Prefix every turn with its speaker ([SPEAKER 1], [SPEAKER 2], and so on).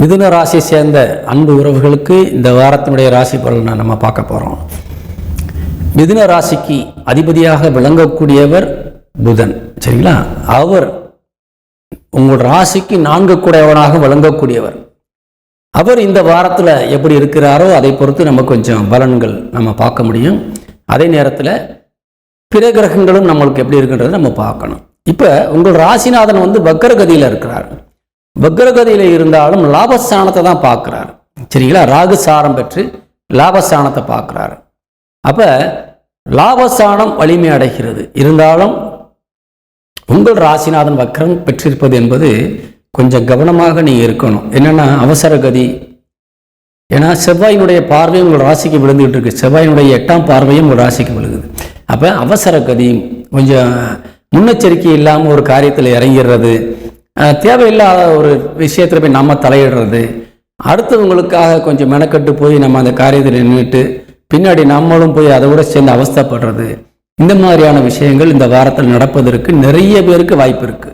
[SPEAKER 1] மிதுன ராசி சேர்ந்த அன்பு உறவுகளுக்கு இந்த வாரத்தினுடைய ராசி பலனை நம்ம பார்க்க போகிறோம் மிதுன ராசிக்கு அதிபதியாக விளங்கக்கூடியவர் புதன் சரிங்களா? அவர் உங்கள் ராசிக்கு நான்கு கூடையவனாக விளங்கக்கூடியவர். அவர் இந்த வாரத்தில் எப்படி இருக்கிறாரோ அதை பொறுத்து நம்ம கொஞ்சம் பலன்கள் நம்ம பார்க்க முடியும். அதே நேரத்தில் பிற கிரகங்களும் நம்மளுக்கு எப்படி இருக்குன்றதை நம்ம பார்க்கணும். இப்போ உங்கள் ராசிநாதன் வந்து வக்கரகதியில் இருக்கிறார். வக்ரகதியில் இருந்தாலும் லாபஸ்தானத்தை தான் பார்க்குறாரு. சரிங்களா? ராகு சாரம் பெற்று லாபஸ்தானத்தை பார்க்குறாரு. அப்போ லாபஸ்தானம் வலிமை அடைகிறது. இருந்தாலும் உங்கள் ராசிநாதன் வக்ரம் பெற்றிருப்பது என்பது கொஞ்சம் கவனமாக நீங்கள் இருக்கணும். என்னென்னா அவசர கதி. ஏன்னா செவ்வாயினுடைய பார்வை உங்கள் ராசிக்கு விழுந்துகிட்டு இருக்கு. செவ்வாயினுடைய எட்டாம் பார்வையும் உங்கள் ராசிக்கு விழுகுது. அப்போ அவசர கதி கொஞ்சம் முன்னெச்சரிக்கை இல்லாமல் ஒரு காரியத்தில் இறங்கிடுறது. தேவையில்லாத ஒரு விஷயத்தில் போய் நம்ம தலையிடுறது. அடுத்தவங்களுக்காக கொஞ்சம் மெனக்கட்டு போய் நம்ம அந்த காரியத்தில் நின்றுட்டு பின்னாடி நம்மளும் போய் அதை கூட சேர்ந்து அவஸ்தைப்படுறது. இந்த மாதிரியான விஷயங்கள் இந்த வாரத்தில் நடப்பதற்கு நிறைய பேருக்கு வாய்ப்பு இருக்குது